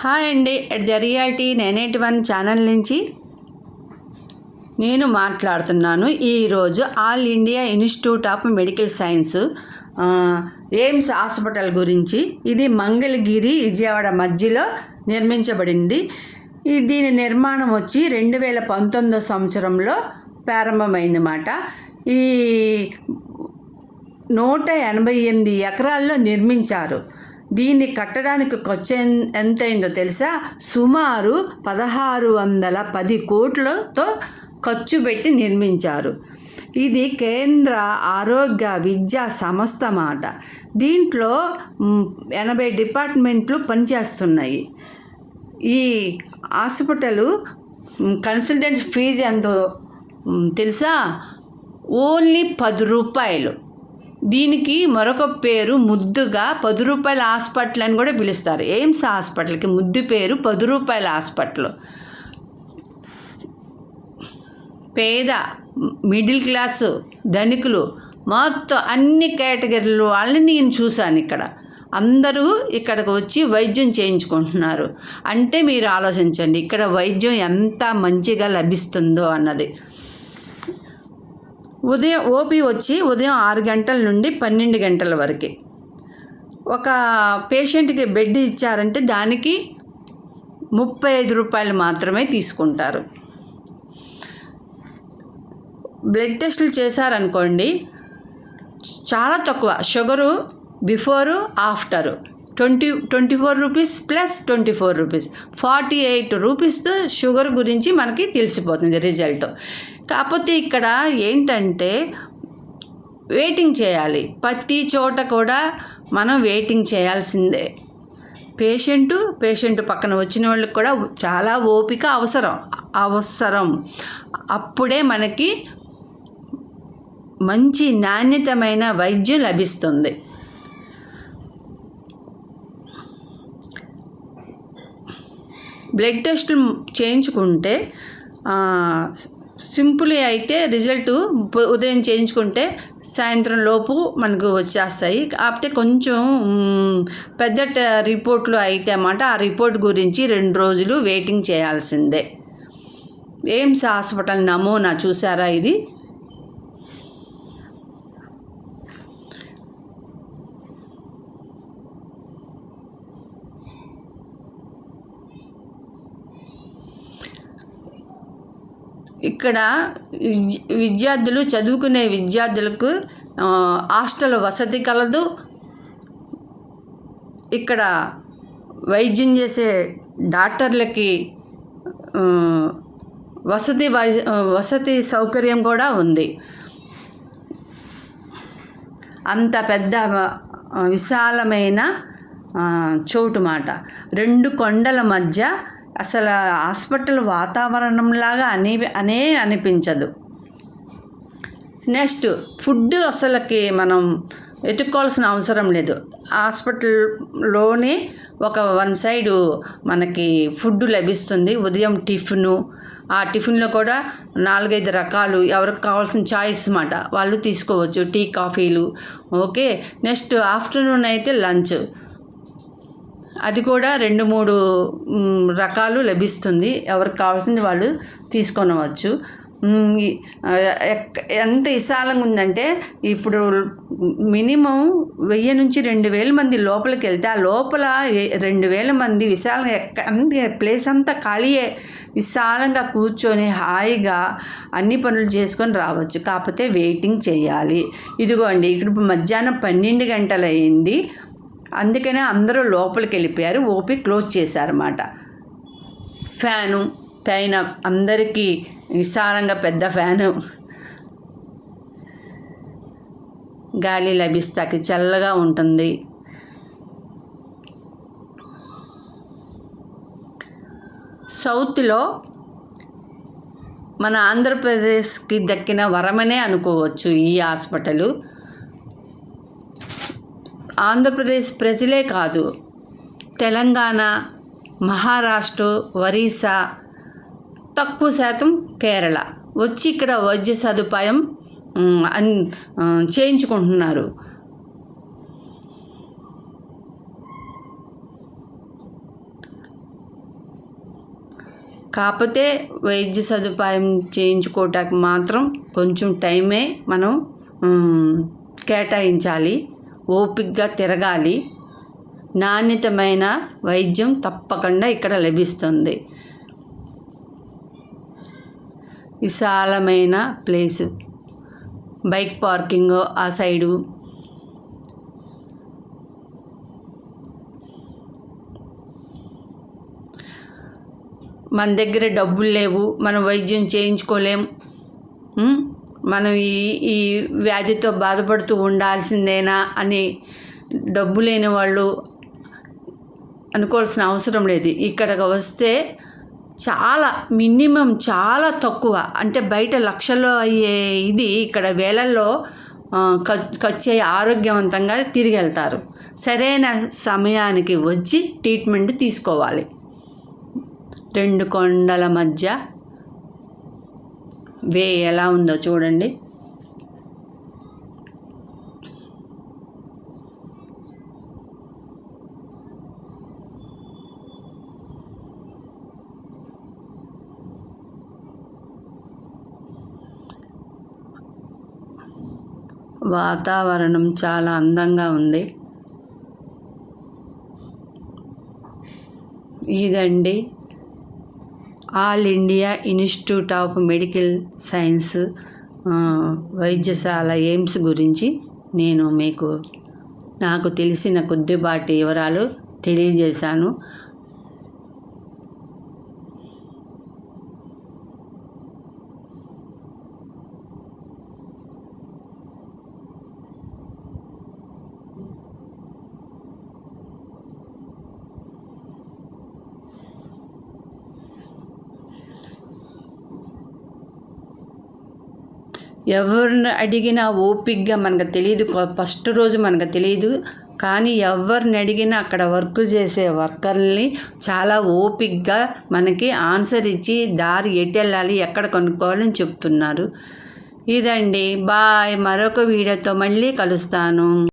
Hi అండి. At the reality nine one channel నుంచి నేను మాట్లాడుతున్నాను. ఈరోజు all India institute of medical science AIIMS hospital గురించి ఇది మంగళగిరి విజయవాడ మధ్యలో నిర్మించబడింది. దీని నిర్మాణం వచ్చి రెండు వేల పంతొమ్మిదో సంవత్సరంలో ప్రారంభమైందన్నమాట. ఈ నూట ఎనభై ఎనిమిది ఎకరాల్లో నిర్మించారు. దీన్ని కట్టడానికి ఖర్చు ఎంతైందో తెలుసా? సుమారు పదహారు వందల పది కోట్లతో ఖర్చు పెట్టి నిర్మించారు. ఇది కేంద్ర ఆరోగ్య విద్యా సంస్థ మాట. దీంట్లో ఎనభై డిపార్ట్మెంట్లు పనిచేస్తున్నాయి. ఈ హాస్పిటల్ కన్సల్టెంట్ ఫీజు ఎంతో తెలుసా? ఓన్లీ పది రూపాయలు. దీనికి మరొక పేరు ముద్దుగా పది రూపాయల హాస్పిటల్ అని కూడా పిలుస్తారు. ఎయిమ్స్ హాస్పిటల్కి ముద్దు పేరు పది రూపాయల హాస్పిటల్. పేద మిడిల్ క్లాసు ధనికులు మొత్తం అన్ని కేటగిరీల వాళ్ళని నేను చూశాను ఇక్కడ. అందరూ ఇక్కడికి వచ్చి వైద్యం చేయించుకుంటున్నారు. అంటే మీరు ఆలోచించండి ఇక్కడ వైద్యం ఎంత మంచిగా లభిస్తుందో అన్నది. ఉదయం ఓపీ వచ్చి ఉదయం ఆరు గంటల నుండి పన్నెండు గంటల వరకు. ఒక పేషెంట్కి బెడ్ ఇచ్చారంటే దానికి ముప్పై ఐదు రూపాయలు మాత్రమే తీసుకుంటారు. బ్లడ్ టెస్టులు చేశారనుకోండి చాలా తక్కువ. Sugar before after. Twenty twenty four rupees plus twenty four rupees. Forty eight రూపీస్తో sugar గురించి మనకి తెలిసిపోతుంది రిజల్ట్. కాకపోతే ఇక్కడ ఏంటంటే వెయిటింగ్ చేయాలి. ప్రతి చోట కూడా మనం వెయిటింగ్ చేయాల్సిందే. పేషెంటు పేషెంట్ పక్కన వచ్చిన వాళ్ళకి కూడా చాలా ఓపిక అవసరం. అవసరం. అప్పుడే మనకి మంచి నాణ్యతమైన వైద్యం లభిస్తుంది. బ్లడ్ టెస్ట్లు చేయించుకుంటే సింపుల్ అయితే రిజల్ట్ ఉదయం చేయించుకుంటే సాయంత్రం లోపు మనకు వచ్చేస్తాయి. కాకపోతే కొంచెం పెద్ద ట- రిపోర్ట్లు అయితే అన్నమాట ఆ రిపోర్ట్ గురించి రెండు రోజులు వెయిటింగ్ చేయాల్సిందే. ఎయిమ్స్ హాస్పిటల్ నమూనా చూసారా ఇది? ఇక్కడ విద్యార్థులు చదువుకునే విద్యార్థులకు హాస్టల్ వసతి కలదు. ఇక్కడ వైద్యం చేసే డాక్టర్లకి వసతి వై- వసతి సౌకర్యం కూడా ఉంది. అంత పెద్ద విశాలమైన చోటు మాట. రెండు కొండల మధ్య అసలు హాస్పిటల్ వాతావరణంలాగా అనే అనే అనిపించదు. నెక్స్ట్ ఫుడ్ అసలుకి మనం ఎత్తుక్కోవాల్సిన అవసరం లేదు. హాస్పిటల్లోనే ఒక వన్ సైడు మనకి ఫుడ్ లభిస్తుంది. ఉదయం టిఫిను ఆ టిఫిన్లో కూడా నాలుగైదు రకాలు ఎవరికి కావాల్సిన చాయిస్ మాట వాళ్ళు తీసుకోవచ్చు. టీ కాఫీలు ఓకే. నెక్స్ట్ ఆఫ్టర్నూన్ అయితే లంచ్. అది కూడా రెండు మూడు రకాలు లభిస్తుంది. ఎవరికి కావాల్సింది వాళ్ళు తీసుకొనవచ్చు. ఎక్- ఎంత విశాలంగా ఉందంటే ఇప్పుడు మినిమం వెయ్యి నుంచి రెండు వేల మంది లోపలికి వెళ్తే ఆ లోపల రెండు వేల మంది విశాలంగా ఎక్క అంత ప్లేస్ అంతా ఖాళీయే. విశాలంగా కూర్చొని హాయిగా అన్ని పనులు చేసుకొని రావచ్చు. కాకపోతే వెయిటింగ్ చేయాలి. ఇదిగోండి ఇక్కడ మధ్యాహ్నం పన్నెండు గంటలు అయింది అందుకనే అందరూ లోపలికి వెళ్ళిపోయారు ఓపి క్లోజ్ చేశారన్నమాట. ఫ్యాను పైన అందరికీ విశాలంగా పెద్ద ఫ్యాను. గాలి లభిస్తాకి చల్లగా ఉంటుంది. సౌత్లో మన ఆంధ్రప్రదేశ్కి దక్కిన వరమనే అనుకోవచ్చు ఈ హాస్పిటలు. ఆంధ్రప్రదేశ్ ప్రజలే కాదు. తెలంగాణ మహారాష్ట్ర ఒరిస్సా తక్కువ శాతం కేరళ. వచ్చి ఇక్కడ వైద్య సదుపాయం అన్ చేయించుకుంటున్నారు. కాకపోతే వైద్య సదుపాయం చేయించుకోవటానికి మాత్రం కొంచెం టైమే మనం కేటాయించాలి. ఓపికగా తిరగాలి. నాణ్యతమైన వైద్యం తప్పకుండా ఇక్కడ లభిస్తుంది. విశాలమైన ప్లేసు. బైక్ పార్కింగ్ ఆ సైడు. మన దగ్గర డబ్బులు లేవు. మనం వైద్యం చేయించుకోలేం. మనం ఈ ఈ వ్యాధితో బాధపడుతూ ఉండాల్సిందేనా అని డబ్బు లేని వాళ్ళు అనుకోవాల్సిన అవసరం లేదు. ఇక్కడికి వస్తే చాలా మినిమం చాలా తక్కువ. అంటే బయట లక్షల్లో అయ్యే ఇది ఇక్కడ వేలల్లో ఖర్చు అయ్యి ఆరోగ్యవంతంగా తిరిగి వెళ్తారు సరైన సమయానికి వచ్చి ట్రీట్మెంట్ తీసుకోవాలి. రెండు కొండల మధ్య వే ఎలా ఉందో చూడండి. వాతావరణం చాలా అందంగా ఉంది. ఇదండి all India institute of medical science వైద్యశాల ఎయిమ్స్ గురించి నేను మీకు నాకు తెలిసిన కొద్దిపాటి వివరాలు తెలియజేశాను. ఎవరిని అడిగినా ఓపిక్గా మనకు తెలియదు ఫస్ట్ రోజు మనకు తెలియదు కానీ ఎవరిని అడిగినా అక్కడ వర్క్ చేసే వర్కర్ని చాలా ఓపిక్గా మనకి ఆన్సర్ ఇచ్చి దారి ఎటు వెళ్ళాలి ఎక్కడ కొనుక్కోవాలని చెప్తున్నారు. ఇదండి. బాయ్. మరొక వీడియోతో మళ్ళీ కలుస్తాను.